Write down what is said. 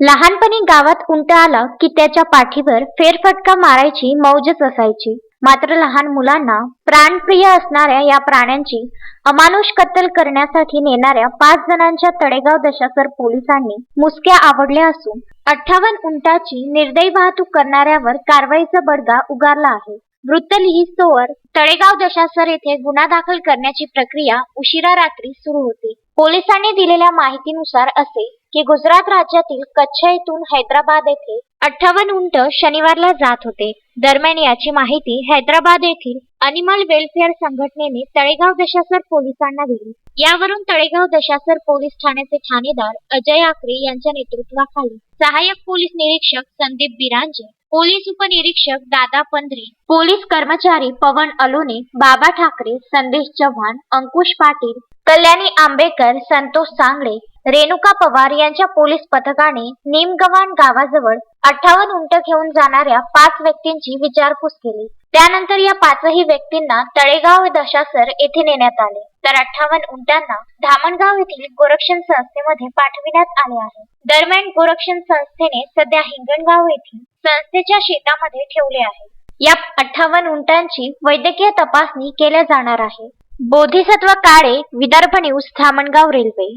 लहानपणी गावात उंट आला की त्याच्या पाठीवर फेरफटका मारायची मौजच असायची. मात्र लहान मुलांना प्राणप्रिय असणाऱ्या या प्राण्यांची अमानुष कत्तल करण्यासाठी नेणाऱ्या पाच जणांच्या तळेगाव दशासर पोलिसांनी मुसक्या आवडल्या असून अठ्ठावन्न उंटाची निर्दयी वाहतूक करणाऱ्यावर कारवाईचा बडगा उगारला आहे. वृत्त लिहिस्तोवर तळेगाव दशासर येथे गुन्हा दाखल करण्याची प्रक्रिया उशिरा रात्री सुरू होती. पोलिसांनी दिलेल्या माहितीनुसार असे की गुजरात राज्यातील कच्छ येथून हैदराबाद येथे अठ्ठावन्न उंट शनिवारला जात होते. दरम्यान याची माहिती हैदराबाद येथील अनिमल वेलफेअर संघटनेने तळेगाव दशासर पोलिसांना दिली. यावरून तळेगाव दशासर पोलीस ठाण्याचे ठाणेदार अजय आकरे यांच्या नेतृत्वाखाली सहाय्यक पोलीस निरीक्षक संदीप बिरांजे पोलीस उपनिरीक्षक दादा पंधरे पोलीस कर्मचारी पवन अलोने बाबा ठाकरे संदेश चव्हाण अंकुश पाटील कल्याणी आंबेकर संतोष सांगळे रेणुका पवार यांच्या पोलीस पथकाने निमगव्हाण गावाजवळ अठ्ठावन्न उंट घेऊन जाणाऱ्या पाच व्यक्तींची विचारपूस केली. त्यानंतर या पाचही व्यक्तींना तळेगाव दशासर येथे नेण्यात आले. तर अठ्ठावन्न उंटांना धामणगाव येथील गोरक्षण संस्थेमध्ये पाठविण्यात आले आहे. दरम्यान गोरक्षण संस्थेने सध्या हिंगणगाव येथील संस्थेच्या शेतामध्ये ठेवले आहे. या अठ्ठावन्न उंटांची वैद्यकीय तपासणी केल्या जाणार आहे. Bodhisattva Kale Vidarbha news Dhamangaon railway.